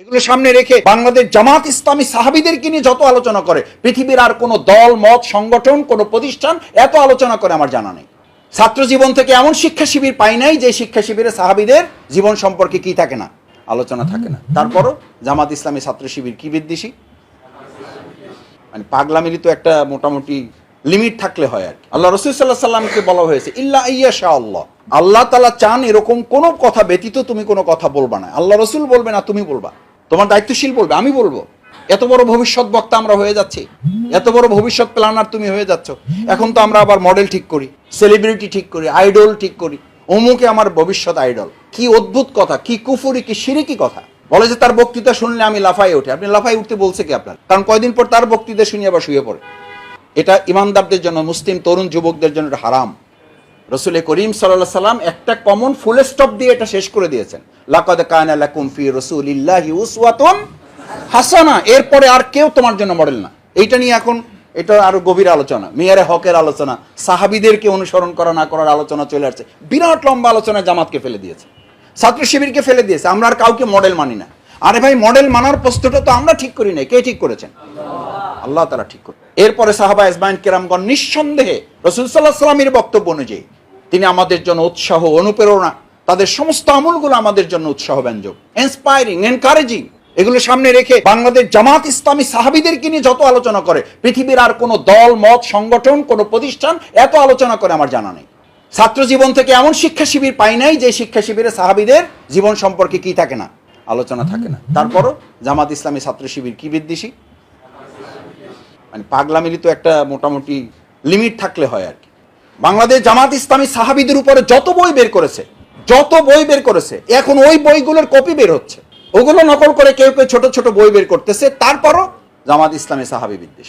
এগুলো সামনে রেখে বাংলাদেশ জামাত ইসলামী সাহাবিদেরকে নিয়ে যত আলোচনা করে, পৃথিবীর আর কোনো দল, মত, সংগঠন, কোনো প্রতিষ্ঠান এত আলোচনা করে আমার জানা নেই। ছাত্র জীবন থেকে এমন শিক্ষা শিবির পাই নাই যে শিক্ষা শিবিরে সাহাবিদের জীবন সম্পর্কে কি থাকে না, আলোচনা থাকে না। তারপরও জামাত ইসলামী ছাত্র শিবির কি বিদ্বেষী? মানে পাগলামিরই তো একটা মোটামুটি লিমিট থাকলে হয় আর কি। আল্লাহ রসুল সাল্লাহ সাল্লামকে বলা হয়েছে, ইল্লা ইয়া শাহ আল্লাহ। আল্লাহ তালা চান এরকম কোনো কথা ব্যতীত তুমি কোনো কথা বলবা না। আল্লাহ রসুল বলবে না, তুমি বলবা। তোমার দায়িত্বশীল বলবে, আমি বলব। এত বড় ভবিষ্যৎ বক্তা আমরা হয়ে যাচ্ছি। এত বড় ভবিষ্যৎ প্ল্যানার তুমি হয়ে যাচ্ছ। এখন তো আমরা আবার মডেল ঠিক করি সেলিব্রিটি ঠিক করি আইডল ঠিক করি। অমুকে আমার ভবিষ্যৎ আইডল কি অদ্ভুত কথা, কি কুফুরি, কি সিরিকি কথা। বলে যে তার বক্তৃতা শুনলে আমি লাফাই ওঠে আপনি লাফাই উঠতে বলছে কি আপনার? কারণ কয়দিন পর তার বক্তৃতা শুনে আবার শুয়ে পড়ে। এটা ইমানদারদের জন্য, মুসলিম তরুণ যুবকদের জন্য হারাম। রসুল করিম সাল্লাহ সাল্লাম একটা কমন ফুল স্টপ দিয়ে এটা শেষ করে দিয়েছেন। লাকাদ কানা লাকুম ফি রাসূলিল্লাহি উসওয়াতুন হাসানা। এরপরে আর কেউ তোমার জন্য মডেল না। এইটা নিয়ে এখন এটা আরও গভীর আলোচনা, মেয়ারে হকের আলোচনা, সাহাবিদেরকে অনুসরণ করা, না করার আলোচনা চলে আসছে। বিরাট লম্বা আলোচনা জামাতকে ফেলে দিয়েছে। ছাত্র শিবিরকে ফেলে দিয়েছে। আমরা আর কাউকে মডেল মানি না। আরে ভাই মডেল মানার প্রশ্নটা তো আমরা ঠিক করি নাই। কে ঠিক করেছেন? আল্লাহ তারা ঠিক করে এরপরে সাহাবা ইসমাইন কেরামগণ নিঃসন্দেহে রসুল সাল্লাহ সাল্লামের বক্তব্য অনুযায়ী, তিনি আমাদের জন্য উৎসাহ অনুপ্রেরণা, তাদের সমস্ত আমলগুলো আমাদের জন্য উৎসাহ ব্যঞ্জক ইন্সপায়ারিং এনকারেজিং এগুলো সামনে রেখে বাংলাদেশ জামাত ইসলামী সাহাবিদেরকে নিয়ে যত আলোচনা করে, পৃথিবীর আর কোনো দল, মত, সংগঠন, কোনো প্রতিষ্ঠান এত আলোচনা করে আমার জানা নেই। ছাত্র জীবন থেকে এমন শিক্ষা শিবির পাই নাই যে শিক্ষা শিবিরে সাহাবিদের জীবন সম্পর্কে কি থাকে না, আলোচনা থাকে না। তারপরও জামাত ইসলামী ছাত্র শিবির কি বিদ্বেষী? মানে পাগলামিরই তো একটা মোটামুটি লিমিট থাকলে হয় আর কি। বাংলাদেশ জামাত ইসলামী সাহাবিদের উপরে যত বই বের করেছে, যত বই বের করেছে, এখন ওই বইগুলোর কপি বের হচ্ছে। ওগুলো নকল করে কেউ কেউ ছোট ছোট বই বের করতেছে, তারপরও জামাত ইসলামী সাহাবি বিদ্বেষ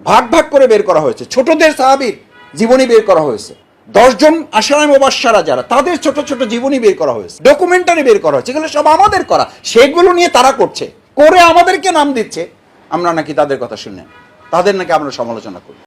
ভাগ ভাগ করে বের করা হয়েছে। ছোটদের সাহাবির জীবনী বের করা হয়েছে। দশজন আশারায় মোবাসারা যারা, তাদের ছোট ছোট জীবনী বের করা হয়েছে। ডকুমেন্টারি বের করা হয়েছে। এগুলো সব আমাদের করা। সেগুলো নিয়ে তারা করছে। করে আমাদেরকে নাম দিচ্ছে। আমরা নাকি তাদের কথা শুনে তাদের নাকি আমরা সমালোচনা করি।